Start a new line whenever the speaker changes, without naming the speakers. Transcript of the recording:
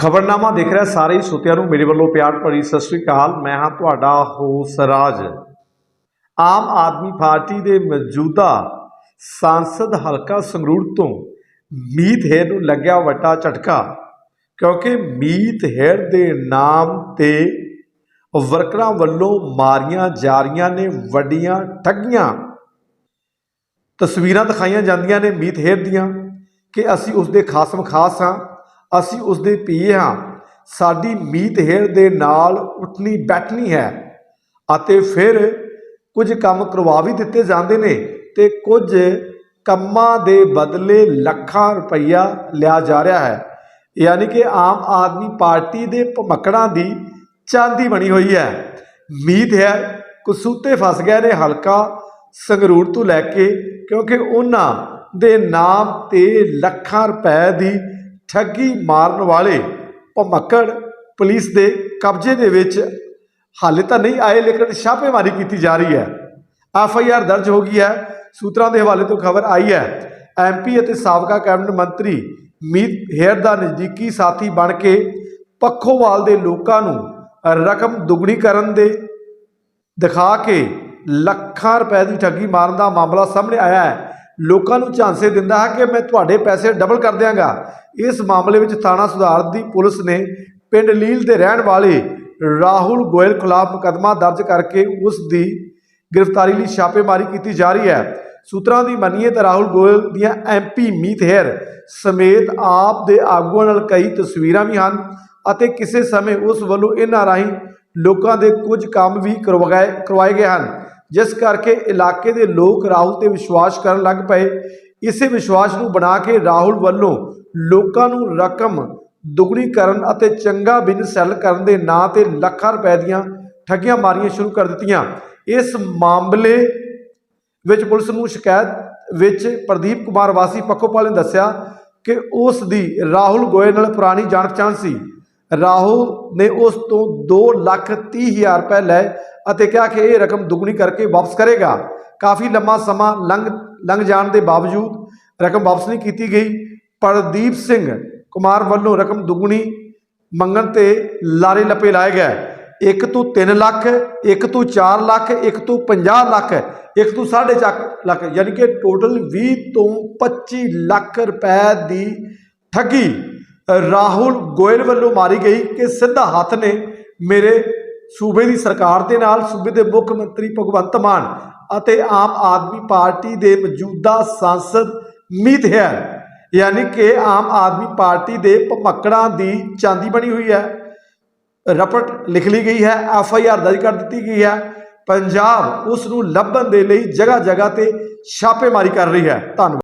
ਖਬਰਨਾਮਾ ਦੇਖ ਰਿਹਾ, ਸਾਰੇ ਹੀ ਨੂੰ ਮੇਰੇ ਵੱਲੋਂ ਪਿਆਰ ਭਰੀ ਸਤਿ ਸ੍ਰੀ ਅਕਾਲ। ਮੈਂ ਹਾਂ ਤੁਹਾਡਾ ਹੋਸ ਰਾਜ। ਆਮ ਆਦਮੀ ਪਾਰਟੀ ਦੇ ਮੌਜੂਦਾ ਸਾਂਸਦ ਹਲਕਾ ਸੰਗਰੂਰ ਤੋਂ ਮੀਤ ਹੇਰ ਨੂੰ ਲੱਗਿਆ ਵੱਡਾ ਝਟਕਾ, ਕਿਉਂਕਿ ਮੀਤ ਹੇਰ ਦੇ ਨਾਮ ਤੇ ਵਰਕਰਾਂ ਵੱਲੋਂ ਮਾਰੀਆਂ ਜਾ ਰਹੀਆਂ ਨੇ, ਵੱਡੀਆਂ ਠੱਗੀਆਂ। ਤਸਵੀਰਾਂ ਦਿਖਾਈਆਂ ਜਾਂਦੀਆਂ ਨੇ ਮੀਤ ਹੇਰ ਦੀਆਂ ਕਿ ਅਸੀਂ ਉਸ ਦੇ ਖਾਸਮ ਖਾਸ ਹਾਂ। ਅਸੀਂ ਉਸ ਦੇ ਪੀਏ ਹਾਂ। ਸਾਡੀ ਮੀਤ ਹੇਰ ਦੇ ਨਾਲ ਉੱਠਣੀ ਬੈਠਣੀ ਹੈ ਅਤੇ ਫਿਰ ਕੁਝ ਕੰਮ ਕਰਵਾ ਵੀ ਦਿੱਤੇ ਜਾਂਦੇ ਨੇ ਤੇ ਕੁਝ ਕੰਮਾਂ ਦੇ ਬਦਲੇ ਲੱਖਾਂ ਰੁਪਈਆ ਲਿਆ ਜਾ ਰਿਹਾ ਹੈ। ਯਾਨੀ ਕਿ ਆਮ ਆਦਮੀ ਪਾਰਟੀ ਦੇ ਭਮਕੜਾਂ ਦੀ ਚਾਂਦੀ ਬਣੀ ਹੋਈ ਹੈ। ਮੀਤ ਹੈ, ਕਸੂਤੇ ਫਸ ਗਏ ਨੇ ਹਲਕਾ ਸੰਗਰੂਰ ਤੋਂ ਲੈ ਕੇ ਕਿਉਂਕਿ ਉਹਨਾਂ ਦੇ ਨਾਮ ਤੇ ਲੱਖਾਂ ਰੁਪਏ ਦੀ ਠੱਗੀ ਮਾਰਨ ਵਾਲੇ ਭਮੱਕੜ ਪੁਲਿਸ ਦੇ ਕਬਜ਼ੇ ਦੇ ਵਿੱਚ ਹਾਲੇ ਤਾਂ ਨਹੀਂ ਆਏ, ਲੇਕਿਨ ਛਾਪੇਮਾਰੀ ਕੀਤੀ ਜਾ ਰਹੀ ਹੈ। ਐਫ ਆਈ ਆਰ ਦਰਜ ਹੋ ਗਈ ਹੈ। ਸੂਤਰਾਂ ਦੇ ਹਵਾਲੇ ਤੋਂ ਖਬਰ ਆਈ ਹੈ। ਐਮਪੀ ਅਤੇ ਸਾਬਕਾ ਕੈਬਨਿਟ ਮੰਤਰੀ ਮੀਤ ਹੇਅਰ ਦਾ ਨਜ਼ਦੀਕੀ ਸਾਥੀ ਬਣ ਕੇ ਪੱਖੋਵਾਲ ਦੇ ਲੋਕਾਂ ਨੂੰ ਰਕਮ ਦੁੱਗਣੀ ਕਰਨ ਦੇ ਦਿਖਾ ਕੇ ਲੱਖਾਂ ਰੁਪਏ ਦੀ ਠੱਗੀ ਮਾਰਨ ਦਾ ਮਾਮਲਾ ਸਾਹਮਣੇ ਆਇਆ ਹੈ। ਲੋਕਾਂ ਨੂੰ ਝਾਂਸੇ ਦਿੰਦਾ ਹੈ ਕਿ ਮੈਂ ਤੁਹਾਡੇ ਪੈਸੇ ਡਬਲ ਕਰ ਦਿਆਂਗਾ। ਇਸ ਮਾਮਲੇ ਵਿੱਚ ਥਾਣਾ ਸੁਧਾਰ ਦੀ ਪੁਲਿਸ ਨੇ ਪਿੰਡ ਲੀਲ ਦੇ ਰਹਿਣ ਵਾਲੇ ਰਾਹੁਲ ਗੋਇਲ ਖਿਲਾਫ ਮੁਕੱਦਮਾ ਦਰਜ ਕਰਕੇ ਉਸ ਦੀ ਗ੍ਰਿਫਤਾਰੀ ਲਈ ਛਾਪੇਮਾਰੀ ਕੀਤੀ ਜਾ ਰਹੀ ਹੈ। ਸੂਤਰਾਂ ਦੀ ਮੰਨੀਏ ਤਾਂ ਰਾਹੁਲ ਗੋਇਲ ਦੀਆਂ ਐਮਪੀ ਮੀਤ ਹੈਰ ਸਮੇਤ ਆਪ ਦੇ ਆਗੂਆਂ ਨਾਲ ਕਈ ਤਸਵੀਰਾਂ ਵੀ ਹਨ ਅਤੇ ਕਿਸੇ ਸਮੇਂ ਉਸ ਵੱਲੋਂ ਇਹਨਾਂ ਰਾਹੀਂ ਲੋਕਾਂ ਦੇ ਕੁਝ ਕੰਮ ਵੀ ਕਰਵਾਏ ਕਰਵਾਏ ਗਏ ਹਨ। ਜਿਸ ਕਰਕੇ ਇਲਾਕੇ ਦੇ ਲੋਕ ਰਾਹੁਲ ਤੇ ਵਿਸ਼ਵਾਸ ਕਰਨ ਲੱਗ ਪਏ। ਇਸੇ ਵਿਸ਼ਵਾਸ ਨੂੰ ਬਣਾ ਕੇ ਰਾਹੁਲ ਵੱਲੋਂ ਲੋਕਾਂ ਨੂੰ ਰਕਮ ਦੁੱਗਣੀ ਕਰਨ ਅਤੇ ਚੰਗਾ ਬਿਜ਼ਨਸ ਸੈੱਲ ਕਰਨ ਦੇ ਨਾਂ ਤੇ ਲੱਖਾਂ ਰੁਪਏ ਦੀਆਂ ਠੱਗੀਆਂ ਮਾਰੀਆਂ ਸ਼ੁਰੂ ਕਰ ਦਿੱਤੀਆਂ। ਇਸ ਮਾਮਲੇ ਵਿੱਚ ਪੁਲਿਸ ਨੂੰ ਸ਼ਿਕਾਇਤ ਵਿੱਚ ਪ੍ਰਦੀਪ ਕੁਮਾਰ ਵਾਸੀ ਪੱਖੋਪਾਲ ਨੇ ਦੱਸਿਆ ਕਿ ਉਸ ਦੀ ਰਾਹੁਲ ਗੋਇਲ ਨਾਲ ਪੁਰਾਣੀ ਜਾਣ ਪਛਾਣ ਸੀ। ਰਾਹੁਲ ਨੇ ਉਸ ਤੋਂ 2 ਲੱਖ 30 ਹਜ਼ਾਰ ਰੁਪਏ ਲਏ ਅਤੇ ਕਿਹਾ ਕਿ ਇਹ ਰਕਮ ਦੁੱਗਣੀ ਕਰਕੇ ਵਾਪਸ ਕਰੇਗਾ। ਕਾਫੀ ਲੰਮਾ ਸਮਾਂ ਲੰਘ ਲੰਘ ਜਾਣ ਦੇ ਬਾਵਜੂਦ ਰਕਮ ਵਾਪਸ ਨਹੀਂ ਕੀਤੀ ਗਈ। ਪ੍ਰਦੀਪ ਸਿੰਘ ਕੁਮਾਰ ਵੱਲੋਂ ਰਕਮ ਦੁੱਗਣੀ ਮੰਗਣ ਤੇ ਲਾਰੇ ਲੱਪੇ ਲਾਏ ਗਏ। ਇੱਕ ਤੋਂ 3 ਲੱਖ, ਇੱਕ ਤੋਂ 4 ਲੱਖ, ਇੱਕ ਤੋਂ 50 ਲੱਖ, ਇੱਕ ਤੋਂ 4.5 ਲੱਖ, ਯਾਨੀ ਕਿ ਟੋਟਲ 20 ਤੋਂ 25 ਲੱਖ ਰੁਪਏ ਦੀ ਠੱਗੀ। ਰਾਹੁਲ ਗੋਇਲ ਵੱਲੋਂ ਮਾਰੀ ਗਈ ਕਿ ਸਿੱਧਾ ਹੱਥ ਨੇ ਮੇਰੇ ਸੂਬੇ ਦੀ ਸਰਕਾਰ ਦੇ ਨਾਲ ਸੂਬੇ ਦੇ ਮੁੱਖ ਮੰਤਰੀ ਭਗਵੰਤ ਮਾਨ ਅਤੇ ਆਮ ਆਦਮੀ ਪਾਰਟੀ ਦੇ ਮੌਜੂਦਾ ਸੰਸਦ ਮੀਤ ਹੈ ਯਾਨੀ ਕਿ ਆਮ ਆਦਮੀ ਪਾਰਟੀ ਦੇ ਭਮੱਕੜਾਂ ਦੀ ਚਾਂਦੀ ਬਣੀ ਹੋਈ ਹੈ। ਰਪਟ ਲਿਖ ਲਈ ਗਈ ਹੈ, ਐਫ ਆਈ ਆਰ ਦਰਜ ਕਰ ਦਿੱਤੀ ਗਈ ਹੈ। ਪੰਜਾਬ ਉਸ ਨੂੰ ਲੱਭਣ ਦੇ ਲਈ ਜਗ੍ਹਾ ਜਗ੍ਹਾ ਤੇ ਛਾਪੇਮਾਰੀ ਕਰ ਰਹੀ ਹੈ। ਧੰਨਵਾਦ।